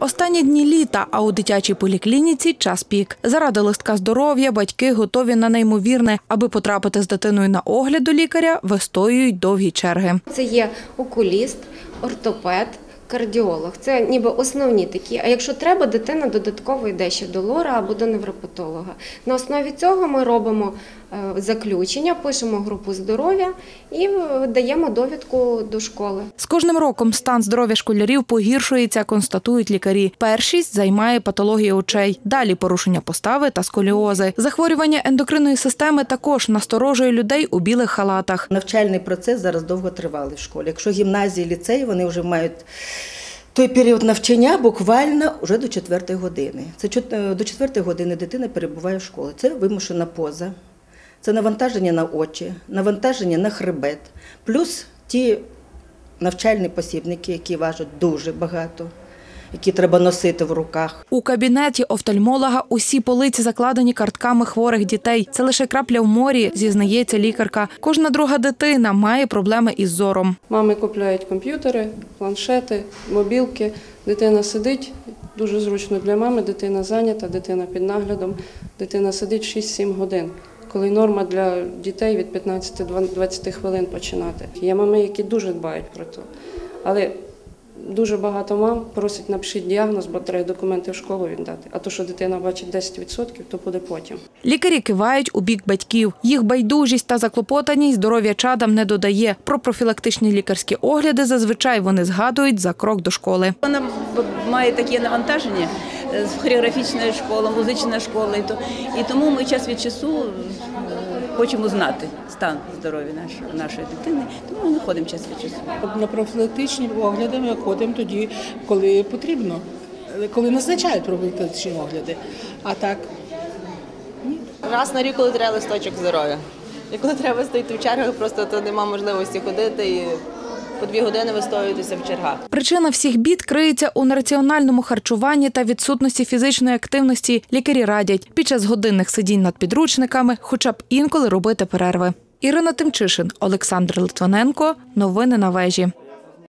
Останні дні літа, а у дитячій поліклініці час пік. Заради листка здоров'я батьки готові на неймовірне, аби потрапити з дитиною на огляд до лікаря, вистоюють довгі черги. Це є окуліст, ортопед, кардіолог. Це ніби основні такі. А якщо треба, дитина додатково йде ще до лора або до невропатолога. На основі цього ми робимо е, заключення, пишемо групу здоров'я і е, даємо довідку до школи. З кожним роком стан здоров'я школярів погіршується, констатують лікарі. Першість займає патологія очей, далі порушення постави та сколіози. Захворювання ендокринної системи також насторожує людей у білих халатах. Навчальний процес зараз довго тривалий в школі. Якщо гімназії, ліцеї, вони вже мають той період навчання буквально вже до 4 години. Це е, до 4 години дитина перебуває в школі. Це вимушена поза, це навантаження на очі, навантаження на хребет, плюс ті навчальні посібники, які важать дуже багато, які треба носити в руках. У кабінеті офтальмолога усі полиці закладені картками хворих дітей. Це лише крапля в морі, зізнається лікарка. Кожна друга дитина має проблеми із зором. Мами купляють комп'ютери, планшети, мобілки. Дитина сидить, дуже зручно для мами, дитина зайнята, дитина під наглядом, дитина сидить 6-7 годин. Коли норма для дітей від 15-20 хвилин починати. Є мами, які дуже дбають про це. Але дуже багато мам просять напишіть діагноз, бо треба документи в школу віддати. А то, що дитина бачить 10%, то буде потім. Лікарі кивають у бік батьків. Їх байдужість та заклопотаність здоров'я чадам не додає. Про профілактичні лікарські огляди зазвичай вони згадують за крок до школи. Вона має таке навантаження е, з хореографічної школи, музичної школи. І то- І тому ми час від часу е, хочемо знати стан здоров'я нашої, нашої дитини, тому ми ходимо час від часу. На профілактичні огляди ми ходимо тоді, коли потрібно, коли назначають профілактичні огляди. А так ні. Раз на рік, коли треба листочок здоров'я. І коли треба стоїти в чергах, просто то нема можливості ходити і по дві години вистоюватися в чергах. Причина всіх бід криється у нераціональному харчуванні та відсутності фізичної активності. Лікарі радять під час годинних сидінь над підручниками, хоча б інколи робити перерви. Ірина Тимчишин, Олександр Литвиненко. Новини на вежі.